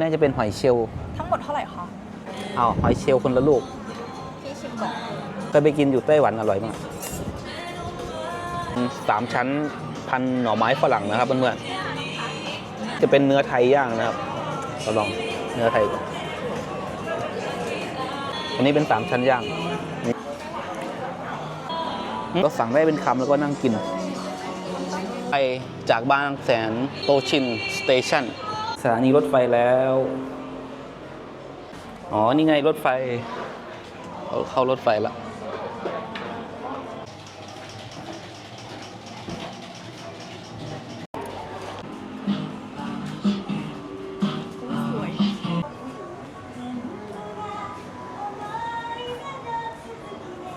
น่าจะเป็นหอยเชลล์ทั้งหมดเท่าไหร่คะ เอาหอยเชลล์คนละลูกพี่ชิมก่อนเคยไปกินอยู่ไต้หวันอร่อยมากอืมสามชั้นพันหน่อไม้ฝรั่งนะครับเพื่อนๆจะเป็นเนื้อไทยย่างนะครับเราลองเนื้อไทยก่อนอันนี้เป็นสามชั้นย่างนี่ก็สั่งได้เป็นคำแล้วก็นั่งกิน ไปจากบางแสนโตชินสเตชัน สถานีรถไฟแล้ว อ๋อ นี่ไงรถไฟเอาเข้ารถไฟล้วสวย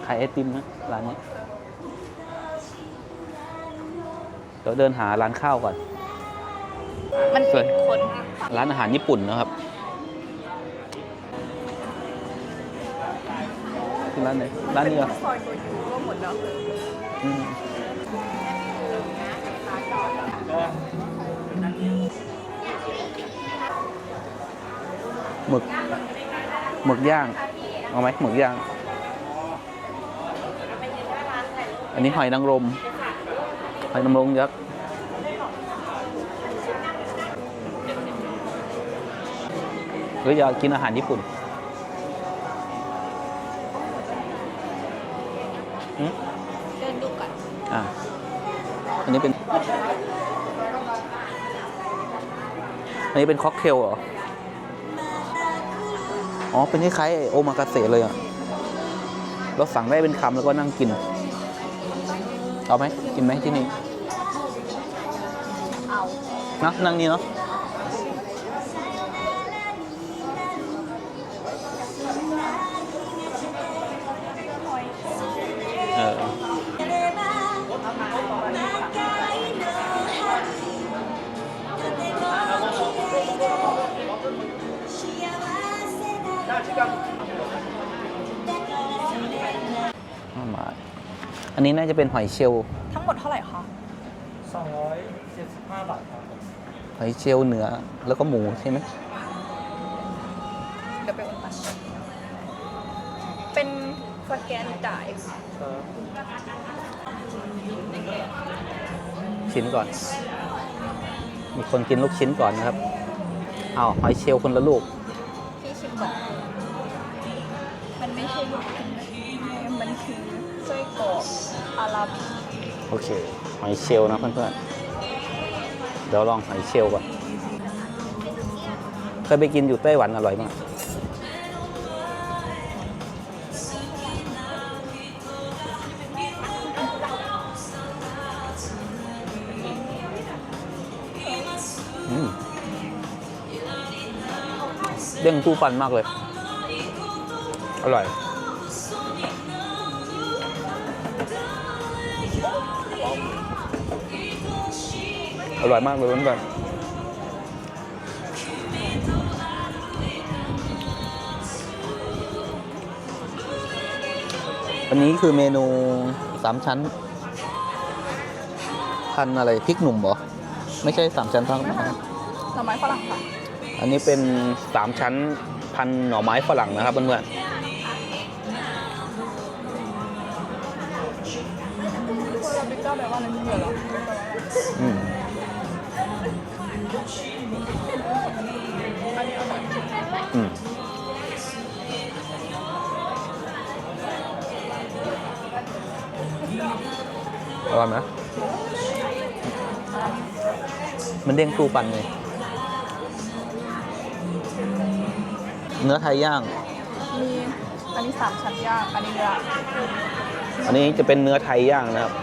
ขายไอติมนะร้านนี้เดี๋ยวเดินหาร้านข้าวก่อน มันสวยเป็นคนร้านอาหารญี่ปุ่นนะครับร้านไหนร้านนี้เหรอซอยตัวยูก็หมดแล้วอืมหมึกหมึกย่าง เอาไหมหมึกย่าง อันนี้หอยนางรมหอยนางรมยักษ์ หรืออยากกินอาหารญี่ปุ่นอืมเดินดูก่อนอ่าอันนี้เป็น อันนี้เป็นค็อกเทลเหรอ อ๋อ เป็นคล้ายๆโอมากาเสะเลยอะ เราสั่งได้เป็นคำแล้วก็นั่งกิน เอาไหม กินไหมที่นี่ เอานะนั่งนี่เนาะ อันนี้น่าจะเป็นหอยเชลล์ทั้งหมดเท่าไหร่คะ275 บาทครับหอยเชลล์เนื้อแล้วก็หมูใช่ไหมเดี๋ยวไปโอนตังค์เป็นสแกนจ่ายค่ะชิ้นก่อน มีคนกินลูกชิ้นก่อนนะครับ เอาหอยเชลล์คนละลูก พี่ชิมก่อนมันไม่ใช่ลูกชิ้นนะมันคือ ไส้กรอกอาราบิโอเคหอยเชลล์นะเพื่อนๆเดี๋ยวลองหอยเชลล์ก่อนเคยไปกินอยู่ไต้หวันอร่อยมากเด้งตู้ฟันมากเลย อร่อย อร่อยมากเลยเพื่อนๆอันนี้คือเมนูสามชั้น พันอะไรพริกหนุ่มเหรอ ไม่ใช่สามชั้นพันหน่อไม้ฝรั่งค่ะ อันนี้เป็นสามชั้นพันหน่อไม้ฝรั่งนะครับเพื่อนโคลาบิก้าแปลว่าอะไรไม่รู้เหรอๆอืม อันนี้อร่อยอืมอร่อยไหมมันเด้งตู้ปันเลย เนื้อไทยย่าง มีอันนี้สามชั้นย่าง อันนี้เนื้ออันนี้จะเป็นเนื้อไทยย่างนะครับ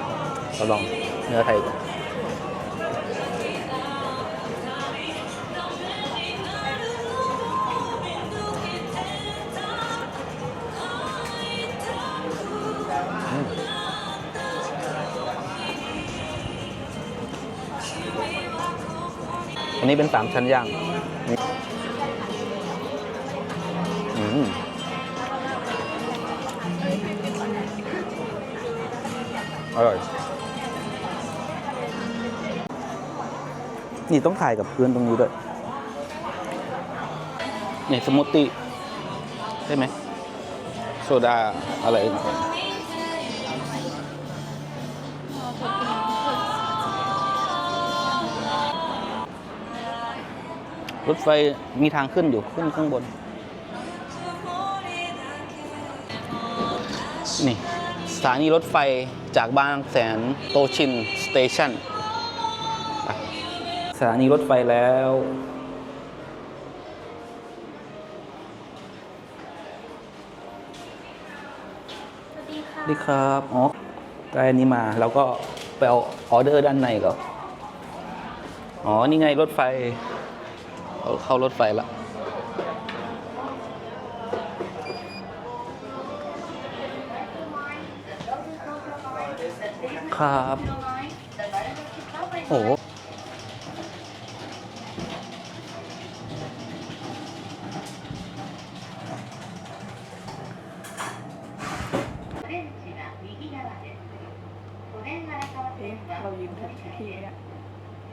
เราลองเนื้อไทยก่อน อันนี้เป็นสามชั้นย่างอร่อย นี่ต้องถ่ายกับเพื้นตรงนี้ด้วย นี่สมูทตี้ใช่ไหมโซดาอะไรอีก รถไฟมีทางขึ้นอยู่ขึ้นข้างบน นี่ สถานีรถไฟจากบางแสนโตชินสเตชันไปสถานีรถไฟแล้ว สวัสดีค่ะดีครับ อ๋อได้อันนี้มาแล้วก็ไปเอาออเดอร์ด้านในก่อนอ๋อ นี่ไงรถไฟ เอาเข้ารถไฟละครับ โอ้โห オレンジは右側です。都電荒川 เอ๊ะ 線は เรายืนถูกที่เนี่ย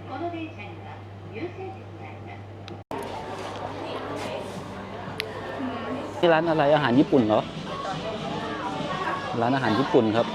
この電車には優先席が ที่ร้านอะไรอาหารญี่ปุ่นเหรอ ร้านอาหารญี่ปุ่นครับ